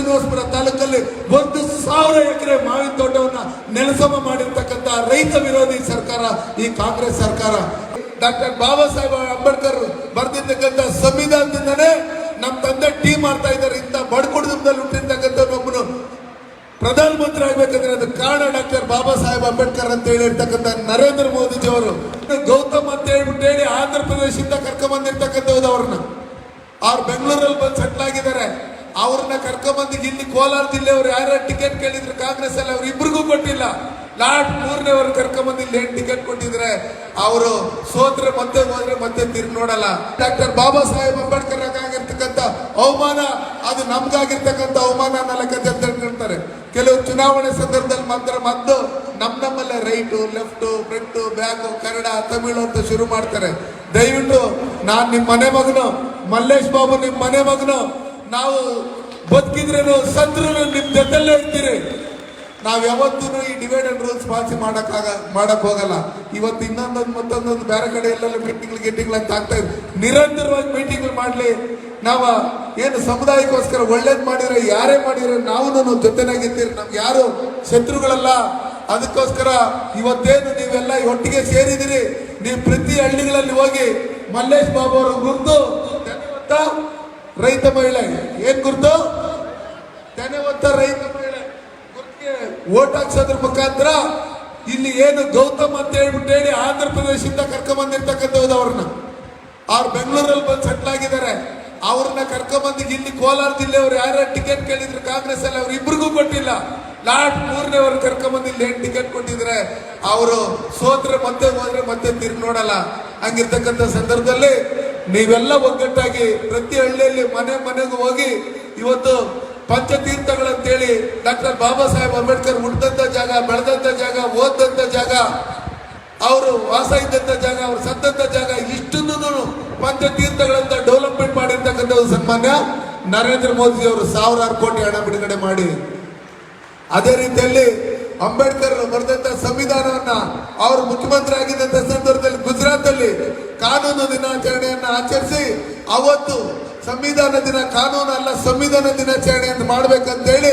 ಶ್ರೀನಿವಾಸಪುರ ತಾಲೂಕಲ್ಲಿ ಒಂದು ಸಾವಿರ ಎಕರೆ ಮಾವಿನ ತೋಟವನ್ನ ನೆಲಸಮ ಮಾಡಿರ್ತಕ್ಕಂಥ ರೈತ ವಿರೋಧಿ ಸರ್ಕಾರ ಈ ಕಾಂಗ್ರೆಸ್ ಸರ್ಕಾರ. ಡಾಕ್ಟರ್ ಬಾಬಾ ಸಾಹೇಬ್ ಅಂಬೇಡ್ಕರ್ ಬರೆದಿರ್ತಕ್ಕಂಥ ಸಂವಿಧಾನದಿಂದನೇ ನಮ್ಮ ತಂದೆ ಟೀ ಮಾಡ್ತಾ ಇದ್ದಾರೆ, ಇಂಥ ಬಡ್ಕುಡ್ದಲ್ಲಿ ಹುಟ್ಟಿರ್ತಕ್ಕಂಥ ಒಬ್ಬನು ಪ್ರಧಾನಮಂತ್ರಿ ಆಗ್ಬೇಕಂದ್ರೆ ಅದು ಕಾರಣ ಡಾಕ್ಟರ್ ಬಾಬಾ ಸಾಹೇಬ್ ಅಂಬೇಡ್ಕರ್ ಅಂತ ಹೇಳಿರ್ತಕ್ಕಂಥ ನರೇಂದ್ರ ಮೋದಿಜಿ ಅವರು ಗೌತಮ್ ಅಂತ ಹೇಳ್ಬಿಟ್ಟು ಹೇಳಿ ಆಂಧ್ರ ಪ್ರದೇಶದಿಂದ ಕರ್ಕೊಂಡ್ ಬಂದಿರ್ತಕ್ಕಂಥದ್ದು ಅವ್ರನ್ನ. ಅವ್ರು ಬೆಂಗಳೂರಲ್ಲಿ ಬಂದು ಸೆಟ್ಲ್ ಆಗಿದ್ದಾರೆ. ಅವ್ರನ್ನ ಕರ್ಕೊಂಬಂದು ಇಲ್ಲಿ ಕೋಲಾರ ಜಿಲ್ಲೆಯವರು ಯಾರ ಟಿಕೆಟ್ ಕೇಳಿದ್ರು ಕಾಂಗ್ರೆಸ್ ಅಲ್ಲಿ ಅವ್ರು ಇಬ್ರಿಗೂ ಕೊಟ್ಟಿಲ್ಲ. ಲಾಸ್ಟ್ ಮೂರನೇ ಅವ್ರು ಕರ್ಕೊಂಬಂದು ಇಲ್ಲಿ ಏನ್ ಟಿಕೆಟ್ ಕೊಟ್ಟಿದ್ರೆ ಅವರು ಸೋತ್ರೆ ಮತ್ತೆ ಹೋದ್ರೆ ಮತ್ತೆ ತಿರ್ಗಿ ನೋಡಲ್ಲ. ಡಾಕ್ಟರ್ ಬಾಬಾ ಸಾಹೇಬ್ ಅಂಬೇಡ್ಕರ್ ಆಗಿರ್ತಕ್ಕಂಥ ಅವಮಾನ, ಅದು ನಮ್ಗಾಗಿರ್ತಕ್ಕಂಥ ಅವಮಾನ ಅನ್ನೋ ಲೆಕ್ಕ ತಿಳ್ಕೊಂತಾರೆ. ಕೆಲವು ಚುನಾವಣೆ ಸಂದರ್ಭದಲ್ಲಿ ಮಾತ್ರ ಮದ್ದು ನಮ್ ನಮ್ಮಲ್ಲೇ right, left, front, back, Kannada, Tamil ಅಂತ ಶುರು ಮಾಡ್ತಾರೆ. ದಯವಿಟ್ಟು ನಾನು ನಿಮ್ಮ ಮನೆ ಮಗನು, ಮಲ್ಲೇಶ್ ಬಾಬು ನಿಮ್ಮ ಮನೆ ಮಗನು ನಾವು ಬದುಕಿದ್ರೇನು ಸತ್ರು ನಿಮ್ ಜೊತೆಲ್ಲೇ ಇರ್ತೀರಿ. ನಾವ್ ಯಾವತ್ತೂ ಈ ಡಿವೈಡ್ ಅಂಡ್ ರೂಲ್ಸ್ ಪಾಲಿಸಿ ಮಾಡಕ್ ಮಾಡಕ್ ಹೋಗಲ್ಲ. ಇವತ್ತು ಇನ್ನೊಂದೊಂದು, ಮತ್ತೊಂದೊಂದು ಬೇರೆ ಕಡೆ ಎಲ್ಲೆಲ್ಲ ಮೀಟಿಂಗ್ ಗಿಟ್ಟಿಂಗ್ ಅಂತ ಆಗ್ತಾ ಇದೆ. ನಿರಂತರವಾಗಿ ಮೀಟಿಂಗ್ಗಳು ಮಾಡ್ಲಿ. ನಾವ ಏನು ಸಮುದಾಯಕ್ಕೋಸ್ಕರ ಒಳ್ಳೇದ್ ಮಾಡಿದ್ರೆ, ಯಾರೇ ಮಾಡಿದ್ರೆ ನಾವು ನಮ್ಮ ಜೊತೆನಾಗಿದ್ದೀರಿ ನಮ್ಗೆ ಯಾರು ಶತ್ರುಗಳಲ್ಲ. ಅದಕ್ಕೋಸ್ಕರ ಇವತ್ತೇನು ನೀವೆಲ್ಲ ಒಟ್ಟಿಗೆ ಸೇರಿದಿರಿ. ನೀವು ಪ್ರತಿ ಹಳ್ಳಿಗಳಲ್ಲಿ ಹೋಗಿ ಮಲ್ಲೇಶ್ ಬಾಬು ಅವರು ಗುರುತು ಧನ್ಯವಾದ. ರೈತ ಮಹಿಳೆ, ಏನ್ ಗುರುತು? ಧನ್ಯವಾದ ರೈತ ಮಹಿಳೆ, ಗುರುತಿಗೆ ಓಟ್ ಹಾಕ್ಸೋದ್ರ ಮುಖಾಂತರ ಇಲ್ಲಿ ಏನು ಗೌತಮ್ ಅಂತ ಹೇಳ್ಬಿಟ್ಟು ಹೇಳಿ ಆಂಧ್ರ ಪ್ರದೇಶದಿಂದ ಕರ್ಕೊಂಡ್ ಬಂದಿರ್ತಕ್ಕಂಥದ್ದು ಅವ್ರನ್ನ. ಅವ್ರು ಬೆಂಗಳೂರಲ್ಲಿ ಬಂದು ಸೆಟ್ಲ್ ಆಗಿದ್ದಾರೆ. ಅವ್ರನ್ನ ಕರ್ಕೊಂಬಂದಿಗೆ ಇಲ್ಲಿ ಕೋಲಾರ ಜಿಲ್ಲೆಯವರು ಯಾರ್ಯಾರು ಟಿಕೆಟ್ ಕೇಳಿದ್ರು ಕಾಂಗ್ರೆಸ್ ಅಲ್ಲಿ ಅವ್ರು ಇಬ್ರಿಗೂ ಕೊಟ್ಟಿಲ್ಲ. ಲಾಸ್ಟ್ ಮೂರನೇ ಅವ್ರು ಕರ್ಕೊಂಬಂದು ಇಲ್ಲಿ ಏನ್ ಟಿಕೆಟ್ ಕೊಟ್ಟಿದ್ರೆ, ಅವರು ಸೋತ್ರೆ ಮತ್ತೆ ಹೋದ್ರೆ ಮತ್ತೆ ತಿರ್ ನೋಡಲ್ಲ. ಹಂಗಿರ್ತಕ್ಕಂಥ ಸಂದರ್ಭದಲ್ಲಿ ನೀವೆಲ್ಲ ಒಗ್ಗಟ್ಟಾಗಿ ಪ್ರತಿ ಹಳ್ಳಿಯಲ್ಲಿ ಮನೆ ಮನೆಗೂ ಹೋಗಿ ಇವತ್ತು ಪಂಚತೀರ್ಥಗಳಂತೇಳಿ ಡಾಕ್ಟರ್ ಬಾಬಾ ಸಾಹೇಬ್ ಅಂಬೇಡ್ಕರ್ ಹುಟ್ಟಿದಂತ ಜಾಗ, ಬೆಳೆದಂತ ಜಾಗ ಓದಂತ ಜಾಗ, ಅವರು ವಾಸ ಇದ್ದಂತ ಜಾಗ, ಅವ್ರು ಸತ್ತಂತ ಜಾಗ ಇಷ್ಟನ್ನು ಪಂಚತೀರ್ಥಗಳಂತ ಡೆವಲಪ್ಮೆಂಟ್ ಮಾಡಿರ್ತಕ್ಕಂಥ ಸನ್ಮಾನ್ಯ ನರೇಂದ್ರ ಮೋದಿ ಅವರು ಸಾವಿರಾರು ಕೋಟಿ ಹಣ ಬಿಡುಗಡೆ ಮಾಡಿ. ಅದೇ ರೀತಿಯಲ್ಲಿ ಅಂಬೇಡ್ಕರ್ ಬರೆದಂತ ಸಂವಿಧಾನವನ್ನ ಅವರು ಮುಖ್ಯಮಂತ್ರಿ ಆಗಿದ್ದಂತ ಸಂದರ್ಭದಲ್ಲಿ ಗುಜರಾತ್ ಅಲ್ಲಿ ಕಾನೂನು ದಿನಾಚರಣೆಯನ್ನ ಆಚರಿಸಿ ಅವತ್ತು ಸಂವಿಧಾನ ದಿನ ಕಾನೂನು ಅಲ್ಲ, ಸಂವಿಧಾನ ದಿನಾಚರಣೆ ಅಂತ ಮಾಡ್ಬೇಕಂತ ಹೇಳಿ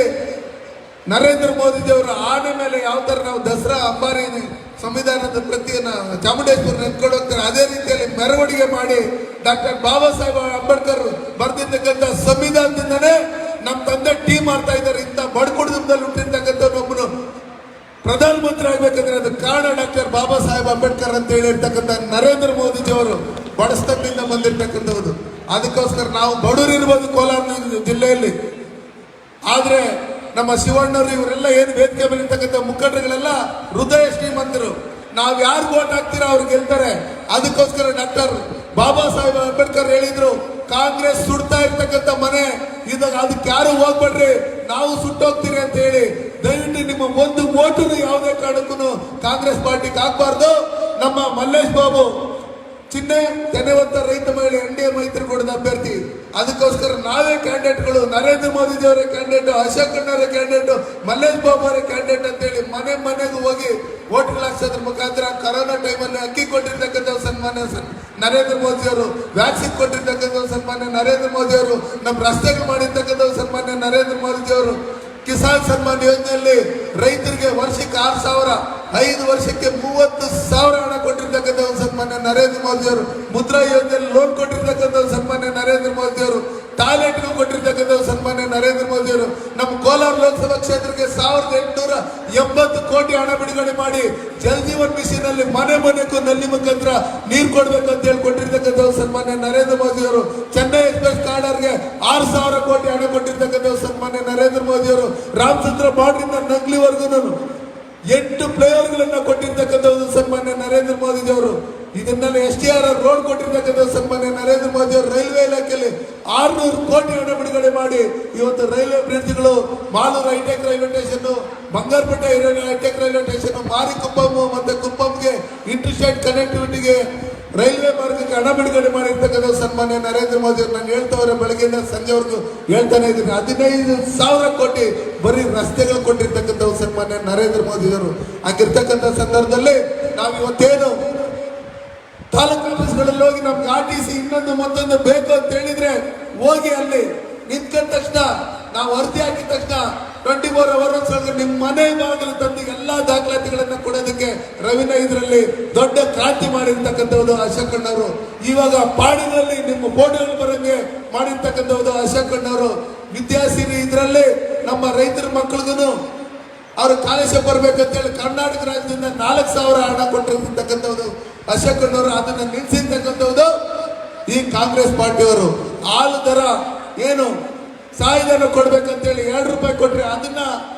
ನರೇಂದ್ರ ಮೋದಿ ಅವರ ಆನೆ ಮೇಲೆ ಯಾವ ತರ ನಾವು ದಸರಾ, ಅಂಬಾರಿ ಸಂವಿಧಾನದ ಪ್ರತಿಯನ್ನ ಚಾಮುಂಡೇಶ್ವರಿ ನೆನ್ಕೊಂಡು ಹೋಗ್ತಾರೆ. ಅದೇ ರೀತಿಯಲ್ಲಿ ಮೆರವಣಿಗೆ ಮಾಡಿ ಡಾಕ್ಟರ್ ಬಾಬಾ ಸಾಹೇಬ್ ಅಂಬೇಡ್ಕರ್ ಬರೆದಿರ್ತಕ್ಕಂಥ ಸಂವಿಧಾನದಿಂದನೇ ಬಾಬಾ ಸಾಹೇಬ್ ಅಂಬೇಡ್ಕರ್ ಅಂತ ಹೇಳಿರ್ತಕ್ಕಂಥ ನರೇಂದ್ರ ಮೋದಿಜಿ ಅವರು ಬಡಸ್ತನದಿಂದ ಬಂದಿರ್ತಕ್ಕಂಥದ್ದು ಅದಕ್ಕೋಸ್ಕರ ನಾವು ಬಡವರು ಇರ್ಬೋದು ಕೋಲಾರ ಜಿಲ್ಲೆಯಲ್ಲಿ. ಆದರೆ ನಮ್ಮ ಶಿವಣ್ಣರು ಇವರೆಲ್ಲ ಏನು ವೇದಿಕೆ ಮೇಲೆ ಇರ್ತಕ್ಕಂಥ ಮುಖಂಡರುಗಳೆಲ್ಲ ಹೃದಯ ಶ್ರೀಮಂತರು. ನಾವ್ ಯಾರು ಓಟ್ ಹಾಕ್ತೀರಾ ಅವ್ರು ಗೆಲ್ತಾರೆ. ಅದಕ್ಕೋಸ್ಕರ ಡಾಕ್ಟರ್ ಬಾಬಾ ಸಾಹೇಬ್ ಅಂಬೇಡ್ಕರ್ ಹೇಳಿದ್ರು, ಕಾಂಗ್ರೆಸ್ ಸುಡ್ತಾ ಇರ್ತಕ್ಕಂಥ ಮನೆ ಇದಾಗ ಅದಕ್ಕೆ ಯಾರು ಹೋಗ್ಬೇಡ್ರಿ, ನಾವು ಸುಟ್ಟೋಗ್ತೀರಿ ಅಂತ ಹೇಳಿ ದಯವಿಟ್ಟು ನಿಮ್ಮ ಒಂದು ಓಟನ್ನು ಯಾವುದೇ ಕಾರಣಕ್ಕೂ ಕಾಂಗ್ರೆಸ್ ಪಾರ್ಟಿಗೆ ಹಾಕ್ಬಾರ್ದು. ನಮ್ಮ ಮಲ್ಲೇಶ್ ಬಾಬು, ಚಿನ್ನೆ ಧನ್ಯವಂತ ರೈತ ಮಹಿಳೆ ಎನ್ ಡಿ ಎ ಮೈತ್ರಿಕೂಟದ ಅಭ್ಯರ್ಥಿ. ಅದಕ್ಕೋಸ್ಕರ ನಾವೇ ಕ್ಯಾಂಡಿಡೇಟ್ಗಳು, ನರೇಂದ್ರ ಮೋದಿಜಿ ಅವರ ಕ್ಯಾಂಡಿಡೇಟ್, ಅಶೋಕ್ ಕ್ಯಾಂಡಿಡೇಟ್, ಮಲ್ಲೇಶ್ ಬಾಬು ಅವರ ಕ್ಯಾಂಡಿಡೇಟ್ ಅಂತೇಳಿ ಮನೆ ಮನೆಗೂ ಹೋಗಿ ಓಟ್ಗಳು ಹಾಕ್ಸೋದ್ರ ಮುಖಾಂತರ ಕರೋನಾ ಟೈಮಲ್ಲಿ ಅಕ್ಕಿ ಕೊಟ್ಟಿರ್ತಕ್ಕಂಥ ಸನ್ಮಾನ್ಯ ಸನ್- ನರೇಂದ್ರ ಮೋದಿ ಅವರು, ವ್ಯಾಕ್ಸಿನ್ ಕೊಟ್ಟಿರ್ತಕ್ಕಂಥ ಸನ್ಮಾನ್ಯ ನರೇಂದ್ರ ಮೋದಿ ಅವರು, ನಮ್ಮ ರಸ್ತೆಗಳು ಮಾಡಿರ್ತಕ್ಕಂಥ ಸನ್ಮಾನ್ಯ ನರೇಂದ್ರ ಮೋದಿ ಅವರು ಕಿಸಾನ್ ಸನ್ಮಾನ್ ಯೋಜನೆಯಲ್ಲಿ ರೈತರಿಗೆ ವರ್ಷಕ್ಕೆ ಆರು ಸಾವಿರ, ಐದು ವರ್ಷಕ್ಕೆ ಮೂವತ್ತು ಸಾವಿರ ಹಣ ಕೊಟ್ಟಿರ್ತಕ್ಕಂಥ ಒಂದು ಸನ್ಮಾನ್ಯ ನರೇಂದ್ರ ಮೋದಿ ಅವರು ಮುದ್ರಾ ಯೋಜನೆಯಲ್ಲಿ ಲೋನ್ ಕೊಟ್ಟಿರ್ತಕ್ಕಂಥ ಒಂದು ಸನ್ಮಾನ್ಯ ನರೇಂದ್ರ ಮೋದಿ ಅವರು ಟಾಯ್ಲೆಟ್ಗೂ ಕೊಟ್ಟಿರ್ತಕ್ಕಂಥ ಸನ್ಮಾನ್ಯ ನರೇಂದ್ರ ಮೋದಿ ಅವರು, ನಮ್ಮ ಕೋಲಾರ ಲೋಕಸಭಾ ಕ್ಷೇತ್ರಕ್ಕೆ ಸಾವಿರದ ಎಂಟುನೂರ ಎಂಬತ್ತು ಕೋಟಿ ಹಣ ಬಿಡುಗಡೆ ಮಾಡಿ ಜಲ್ ಜೀವನ್ ಮಿಷನ್ ಅಲ್ಲಿ ಮನೆ ಮನೆಗೂ ನಲ್ಲಿ ಮುಖಾಂತರ ನೀರು ಕೊಡ್ಬೇಕು ಅಂತ ಹೇಳಿ ಕೊಟ್ಟಿರ್ತಕ್ಕಂಥ ಸನ್ಮಾನ್ಯ ನರೇಂದ್ರ ಮೋದಿ ಅವರು, ಚೆನ್ನೈ ಎಕ್ಸ್ಪ್ರೆಸ್ ಕಾರ್ಡರ್ಗೆ ಆರು ಸಾವಿರ ಕೋಟಿ ಹಣ ಕೊಟ್ಟಿರ್ತಕ್ಕಂಥ ಸನ್ಮಾನ್ಯ ನರೇಂದ್ರ ಮೋದಿ ಅವರು, ರಾಮಚಂದ್ರ ಬಾಡ್ರಿಂದ ನಾನು ಎಂಟು ಪ್ಲೇಯರ್ಗಳನ್ನ ಕೊಟ್ಟಿರ್ತಕ್ಕಂಥ ಸನ್ಮಾನ್ಯ ನರೇಂದ್ರ ಮೋದಿ ಅವರು. ಇದನ್ನೆಲ್ಲ ಎಸ್ ಟಿ ಆರ್ ರೋಡ್ ಕೊಟ್ಟಿರ್ತಕ್ಕಂಥ ಸನ್ಮಾನ್ಯ ನರೇಂದ್ರ ಮೋದಿ ಅವರು ರೈಲ್ವೆ ಇಲಾಖೆಯಲ್ಲಿ ಆರ್ನೂರು ಕೋಟಿ ಹಣ ಬಿಡುಗಡೆ ಮಾಡಿ ಇವತ್ತು railway ಬ್ರಿಡ್ಜ್ಗಳು Malur hi-tech railway station Bangarapet hi-tech railway station ಮಾರಿ ಕುಪ್ಪಂ ಮತ್ತೆ ಕುಪ್ಪಂಗೆ ಇಂಟರ್ಸ್ಟೇಟ್ ಕನೆಕ್ಟಿವಿಟಿಗೆ ರೈಲ್ವೆ ಮಾರ್ಗಕ್ಕೆ ಹಣ ಬಿಡುಗಡೆ ಮಾಡಿರ್ತಕ್ಕಂಥ ಸನ್ಮಾನ್ಯ ನರೇಂದ್ರ ಮೋದಿ ಅವರು ನಾನು ಹೇಳ್ತವ್ರೆ ಬೆಳಗ್ಗೆಯಿಂದ ಸಂಜೆವರೆಗೂ ಹೇಳ್ತಾನೆ ಇದ್ದೀನಿ. ಹದಿನೈದು ಸಾವಿರ ಕೋಟಿ ಬರೀ ರಸ್ತೆಗಳು ಕೊಟ್ಟಿರ್ತಕ್ಕಂಥ ಸನ್ಮಾನ್ಯ ನರೇಂದ್ರ ಮೋದಿ ಅವರು. ಆಗಿರ್ತಕ್ಕಂಥ ಸಂದರ್ಭದಲ್ಲಿ ನಾವು ಇವತ್ತೇನು ತಾಲೂಕು ಆಫೀಸ್ಗಳಲ್ಲಿ ಹೋಗಿ ನಮ್ಗೆ ಆರ್ ಟಿ ಸಿ ಇನ್ನೊಂದು ಮತ್ತೊಂದು ಬೇಕು ಅಂತ ಹೇಳಿದ್ರೆ ಹೋಗಿ ಅಲ್ಲಿ ನಿಂತ್ಕೊಂಡ ತಕ್ಷಣ, ನಾವು ವರದಿ ಹಾಕಿದ ತಕ್ಷಣ ಟ್ವೆಂಟಿ ಫೋರ್ ಅವರ್ಸ್ ನಿಮ್ಮ ಮನೆ ಬಾಗಿಲು ತಂದು ಎಲ್ಲಾ ದಾಖಲಾತಿಗಳನ್ನ ಕೊಡೋದಕ್ಕೆ ರವೀನಾ ಇದರಲ್ಲಿ ದೊಡ್ಡ ಕ್ರಾಂತಿ ಮಾಡಿರ್ತಕ್ಕಂಥವ್ರು ಅಶೋಕ್ ಅಣ್ಣವರು. ಇವಾಗ ಪಾಡಿನಲ್ಲಿ ನಿಮ್ಮ ಫೋಟೋಗಳು ಬರಂಗೆ ಮಾಡಿರ್ತಕ್ಕಂಥವ್ರು ಅಶೋಕ್ ಅಣ್ಣವರು. ವಿದ್ಯಾಸಿರಿ ಇದರಲ್ಲಿ ನಮ್ಮ ರೈತರ ಮಕ್ಕಳಿಗೂ ಅವರು ಕಾಲೇಜ್ ಬರ್ಬೇಕಂತೇಳಿ ಕರ್ನಾಟಕ ರಾಜ್ಯದಿಂದ ನಾಲ್ಕು ಸಾವಿರ ಹಣ ಕೊಟ್ಟಿರ್ತಕ್ಕಂಥದ್ದು ಅಶೋಕ್ ಅವರು ಅದನ್ನ ನಿಲ್ಸಿರ್ತಕ್ಕಂಥದ್ದು ಈ ಕಾಂಗ್ರೆಸ್ ಪಾರ್ಟಿಯವರು. ಹಾಲು ದರ ಏನು ಸಾಯುಧನ ಕೊಡ್ಬೇಕಂತೇಳಿ ಎರಡು ರೂಪಾಯಿ ಕೊಟ್ರೆ ಅದನ್ನ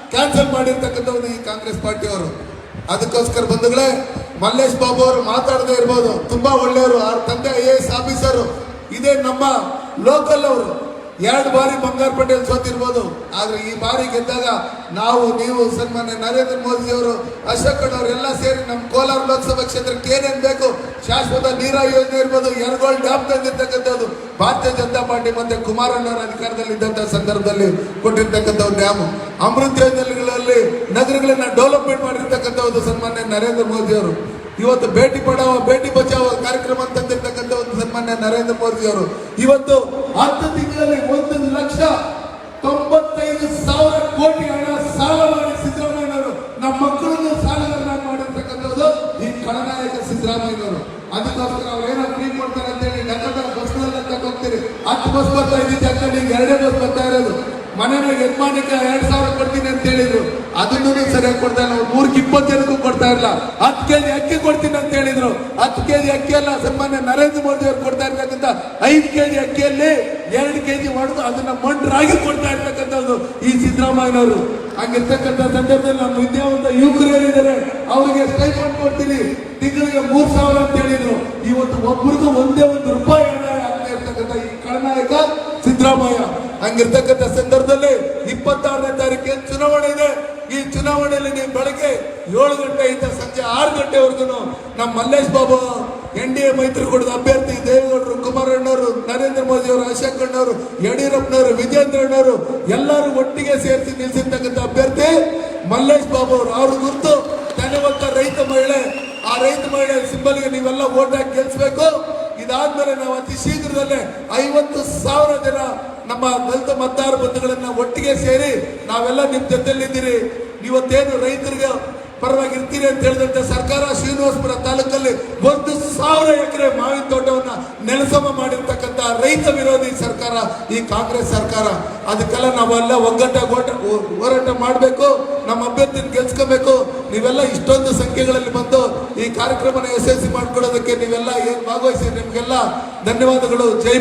ಕ್ಯಾನ್ಸಲ್ ಮಾಡಿರ್ತಕ್ಕಂಥವ್ರು ಈ ಕಾಂಗ್ರೆಸ್ ಪಾರ್ಟಿಯವರು. ಅದಕ್ಕೋಸ್ಕರ ಬಂಧುಗಳೇ, ಮಲ್ಲೇಶ್ ಬಾಬು ಅವರು ಮಾತಾಡದೇ ಇರ್ಬೋದು. ತುಂಬಾ ಒಳ್ಳೆಯವರು. ಅವ್ರ ತಂದೆ ಐ ಎ ಎಸ್ ಆಫೀಸರು. ಇದೇ ನಮ್ಮ ಲೋಕಲ್ ಅವರು. ಎರಡು ಬಾರಿ ಬಂಗಾರ ಪಟೇಲ್ ಸೋತಿರ್ಬೋದು. ಆದ್ರೆ ಈ ಬಾರಿ ಗೆದ್ದಾಗ ನಾವು, ನೀವು, ಸನ್ಮಾನ್ಯ ನರೇಂದ್ರ ಮೋದಿ ಅವರು ಅಶೋಕ್ ಅವರು ಎಲ್ಲ ಸೇರಿ ನಮ್ಮ ಕೋಲಾರ ಲೋಕಸಭಾ ಕ್ಷೇತ್ರಕ್ಕೆ ಏನೇನು ಬೇಕು, ಶಾಶ್ವತ ನೀರಾವರಿ ಯೋಜನೆ ಇರ್ಬೋದು ಎರಗೋಳ್ ಡ್ಯಾಮ್ ತಂದಿರ್ತಕ್ಕಂಥದ್ದು, ಭಾರತೀಯ ಜನತಾ ಪಾರ್ಟಿ ಮತ್ತೆ ಕುಮಾರಣ್ಣವರ ಅಧಿಕಾರದಲ್ಲಿ ಇದ್ದಂತಹ ಸಂದರ್ಭದಲ್ಲಿ ಕೊಟ್ಟಿರ್ತಕ್ಕಂಥ ಡ್ಯಾಮ್. ಅಮೃತ ಯೋಜನೆಗಳಲ್ಲಿ, ನಗರಗಳನ್ನ ಡೆವಲಪ್ಮೆಂಟ್ ಮಾಡಿರ್ತಕ್ಕಂಥದ್ದು ಸನ್ಮಾನ್ಯ ನರೇಂದ್ರ ಮೋದಿ ಅವರು ಇವತ್ತು ಭೇಟಿ ಪಡಾವ, ಭೇಟಿ ಬಚಾವ ಕಾರ್ಯಕ್ರಮ ತಂದಿರ್ತಕ್ಕಂಥ ಒಂದು ಸನ್ಮಾನ್ಯ ನರೇಂದ್ರ ಮೋದಿ ಅವರು ಇವತ್ತು ಹತ್ತು ತಿಂಗಳಲ್ಲಿ ಒಂದು ಲಕ್ಷ ತೊಂಬತ್ತೈದು ಸಾವಿರ ಕೋಟಿ ಹಣ ಸಾಲ ಮಾಡಿ ಸಿದ್ದರಾಮಯ್ಯನವರು ನಮ್ಮ ಮಕ್ಕಳನ್ನು ಸಾಲಗಳನ್ನ ಮಾಡಿರ್ತಕ್ಕಂಥದ್ದು ಈ ಖಳನಾಯಕ ಸಿದ್ದರಾಮಯ್ಯನವರು ಅದಕ್ಕೋಸ್ಕರ ಅವ್ರು ಏನೋ ಫ್ರೀ ಕೊಡ್ತಾರೆ ಅಂತೇಳಿ ನಗರದ ಬಸ್ಗಳಲ್ಲಿ ತಗೋಗ್ತೀರಿ ಹತ್ತು ಬಸ್ ಬರ್ತಾ ಇದ್ದಿದ್ದು ಅಂತೇಳಿ ಈಗ ಎರಡೇ ಬಸ್ ಬರ್ತಾ ಇರೋದು. ಮನೆಯ ಯಜಮಾನಿಗೆ ಎರಡು ಸಾವಿರ ಕೊಡ್ತೀನಿ ಅಂತ ಹೇಳಿದ್ರು. ಅದನ್ನೂ ಸರಿಯಾಗಿ ಕೊಡ್ತಾ ಇಲ್ಲ. ಅವ್ರು ಮೂರ್ಗೆ ಕೊಡ್ತಾ ಇಲ್ಲ. ಹತ್ತು ಕೆಜಿ ಅಕ್ಕಿ ಕೊಡ್ತೀನಿ ಅಂತ ಹೇಳಿದ್ರು. ಹತ್ತು ಕೆಜಿ ಅಕ್ಕಿ ಅಲ್ಲ, ಸನ್ಮಾನ್ಯ ನರೇಂದ್ರ ಮೋದಿ ಅವರು ಕೊಡ್ತಾ ಇರ್ತಕ್ಕಂಥ ಐದು ಕೆಜಿ ಅಕ್ಕಿಯಲ್ಲಿ ಎರಡು ಕೆಜಿ ಹೊಡೆದು ಅದನ್ನ ಮಂಡ್ರಾಗಿ ಕೊಡ್ತಾ ಇರ್ತಕ್ಕಂಥದ್ದು ಈ ಸಿದ್ದರಾಮಯ್ಯನವರು. ಹಂಗಿರ್ತಕ್ಕಂಥ ಸಂದರ್ಭದಲ್ಲಿ ನಮ್ಮ ವಿದ್ಯಾವಂತ ಯುವಕರು ಹೇಳಿದ್ದಾರೆ. ಅವರಿಗೆ ಸ್ಟೈಫಂಡ್ ಕೊಡ್ತೀನಿ. ತಿಂಗಳಿಗೆ ಮೂರ್ ಸಾವಿರ ಅಂತ ಹೇಳಿದ್ರು. ಇವತ್ತು ಒಬ್ಬರಿಗೂ ಒಂದೇ ಒಂದು ರೂಪಾಯಿ ಇರ್ತಕ್ಕಂಥ ಸಿದ್ದರಾಮಯ್ಯ. ಹಂಗಿರ್ತಕ್ಕಂಥ ಸಂದರ್ಭದಲ್ಲಿ ಇಪ್ಪತ್ತಾರನೇ ತಾರೀಕಿಗೆ ಚುನಾವಣೆ ಇದೆ. ಈ ಚುನಾವಣೆಯಲ್ಲಿ ನೀವು ಬೆಳಗ್ಗೆ ಏಳು ಗಂಟೆಯಿಂದ ಸಂಜೆ ಆರು ಗಂಟೆವರೆಗೂ ನಮ್ಮ Mallesh Babu, N D A ಮೈತ್ರಿಕೂಟದ ಅಭ್ಯರ್ಥಿ ದೇವೇಗೌಡರು, ಕುಮಾರಣ್ಣವರು, ನರೇಂದ್ರ ಮೋದಿ ಅವರು ಅಶೋಕ್ ಅಣ್ಣವರು, ಯಡಿಯೂರಪ್ಪನವರು ವಿಜೇಂದ್ರಣ್ಣವರು ಎಲ್ಲರೂ ಒಟ್ಟಿಗೆ ಸೇರಿಸಿ ನಿಲ್ಲಿಸಿರ್ತಕ್ಕಂಥ ಅಭ್ಯರ್ಥಿ ಮಲ್ಲೇಶ್ ಬಾಬು ಅವರು. ಅವ್ರ ಗುರುತು ಧನ್ಯವಂತ ರೈತ ಮಹಿಳೆ. ಆ ರೈತ ಮಹಿಳೆ ಸಿಂಬಲ್ಗೆ ನೀವೆಲ್ಲ ಓಟ್ ಹಾಕಿ ಗೆಲ್ಸ್ಬೇಕು. ಇದಾದ್ಮೇಲೆ ನಾವು ಅತಿ ಶೀಘ್ರದಲ್ಲೇ ಐವತ್ತು ಸಾವಿರ ಜನ ನಮ್ಮ ದಲಿತ ಮತದಾರ ಬಂಧುಗಳನ್ನ ಒಟ್ಟಿಗೆ ಸೇರಿ ನಾವೆಲ್ಲ ನಿಮ್ ಜೊತೆಲಿದ್ದೀರಿ ಇವತ್ತೇನು ರೈತರಿಗೆ ಪರವಾಗಿ ಇರ್ತೀರಿ ಅಂತ ಹೇಳಿದಂತೆ ಸರ್ಕಾರ ಶ್ರೀನಿವಾಸಪುರ ತಾಲೂಕಲ್ಲಿ ಒಂದು ಸಾವಿರ ಎಕರೆ ಮಾವಿನ ತೋಟವನ್ನ ನೆಲಸಮ ಮಾಡಿರ್ತಕ್ಕಂಥ ರೈತ ವಿರೋಧಿ ಸರ್ಕಾರ, ಈ ಕಾಂಗ್ರೆಸ್ ಸರ್ಕಾರ. ಅದಕ್ಕೆಲ್ಲ ನಾವೆಲ್ಲ ಒಗ್ಗಟ್ಟ ಹೋರಾಟ ಮಾಡಬೇಕು, ನಮ್ಮ ಅಭ್ಯರ್ಥಿನ ಗೆಲ್ಸ್ಕೋಬೇಕು. ನೀವೆಲ್ಲ ಇಷ್ಟೊಂದು ಸಂಖ್ಯೆಗಳಲ್ಲಿ ಬಂದು ಈ ಕಾರ್ಯಕ್ರಮನ ಯಶಸ್ವಿ ಮಾಡ್ಕೊಳ್ಳೋದಕ್ಕೆ ನೀವೆಲ್ಲ ಏನ್ ಭಾಗವಹಿಸಿ ನಿಮಗೆಲ್ಲ ಧನ್ಯವಾದಗಳು. ಜೈ